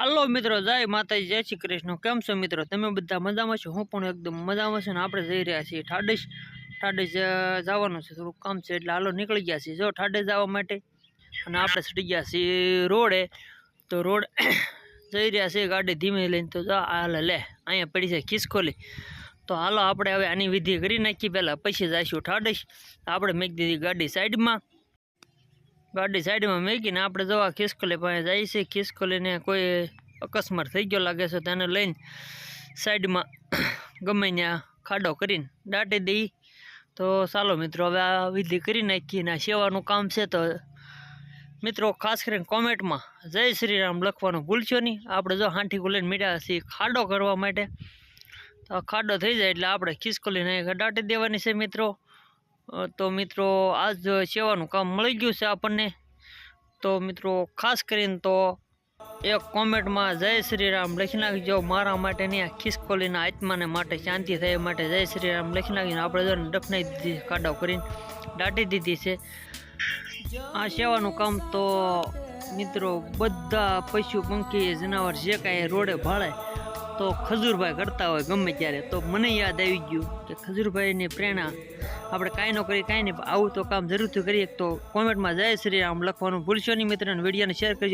હાલો મિત્રો, જય માતાજી, જય શ્રી કૃષ્ણ. કેમ છો મિત્રો? તમે બધા મજામાં છો? હું પણ એકદમ મજામાં છું ને આપણે જઈ રહ્યા છીએ ઠાડેશ. ઠાડેશ જવાનું છે, થોડુંક કામ છે એટલે હાલો નીકળી ગયા છીએ. જો, ઠાડેશ જવા માટે અને આપણે ચડી ગયા છીએ રોડે. તો રોડ જઈ રહ્યા છીએ ગાડી ધીમે લઈને. તો જો, હાલ, લે, અહીંયા પડી છે ખિસકોલી તો હાલો, આપણે હવે આની વિધિ કરી નાખી પહેલાં. પછી જઈશું ઠાડેશ. આપણે મેક દીધી ગાડી સાઈડમાં. ગાડી સાઈડમાં મેકીને આપણે જવા ખિસકોલી પાસે જાય છે, ખિસકોલીને કોઈ અકસ્માત થઈ ગયો લાગે છે તેને લઈને સાઈડમાં ગમે ત્યાં ખાડો કરીને દાટી દઈ. તો ચાલો મિત્રો, હવે આ વિધિ કરી નાખીએ ને સેવાનું કામ છે તો મિત્રો, ખાસ કરીને કોમેન્ટમાં જય શ્રી રામ લખવાનું ભૂલશો નહીં. આપણે જો હાંઠી ખુલીને મીડ્યા છીએ ખાડો કરવા માટે. તો ખાડો થઈ જાય એટલે આપણે ખિસકોલીને દાટી દેવાની છે મિત્રો. તો મિત્રો, આજ સેવાનું કામ મળી ગયું છે આપણને. તો મિત્રો, ખાસ કરીને તો એક કોમેન્ટમાં જય શ્રી રામ લખી નાખજો. મારા માટે નહીં આ ખિસકોલીના આત્માને માટે શાંતિ થાય માટે જય શ્રી રામ લખી નાખીને આપણે જો દફનાઈ દીધી કાઢો કરીને દાટી દીધી છે. આ સેવાનું કામ તો મિત્રો, બધા પશુ પંખી જનાવર જે કાંઈ રોડે ભાળે તો ખજૂરભાઈ કરતા હોય ગમે ત્યારે. તો મને યાદ આવી ગયું કે ખજૂરભાઈની પ્રેરણા આપણે કાંઈ ન કરી કાંઈ નહીં. આવું તો કામ જરૂરથી કરીએ. તો કોમેન્ટમાં જય શ્રી રામ લખવાનું ભૂલશો નહીં મિત્રોને, વિડીયોને શેર કરજો.